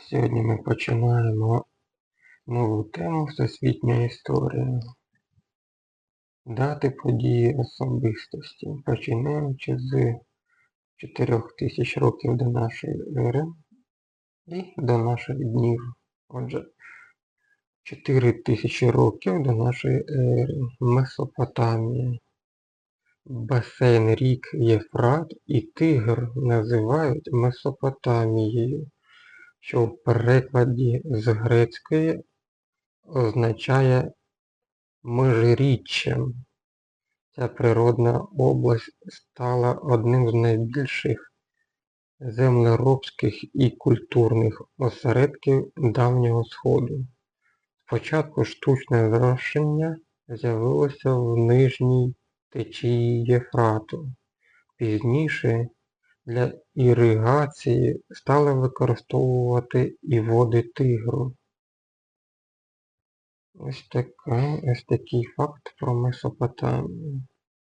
Сьогодні ми починаємо нову тему Всесвітня історія. Дати події особистості, починаючи з 4000 років до нашої ери і до наших днів. Отже, 4000 років до нашої ери. Месопотамія. Басейн рік Єфрат і Тигр називають Месопотамією що в перекладі з грецької означає межиріччям. Ця природна область стала одним з найбільших землеробських і культурних осередків Давнього Сходу. Спочатку штучне зрошення з'явилося в нижній течії Єфрату. Пізніше для іригації стали використовувати і води Тигру. Ось, така, ось такий факт про Месопотамію.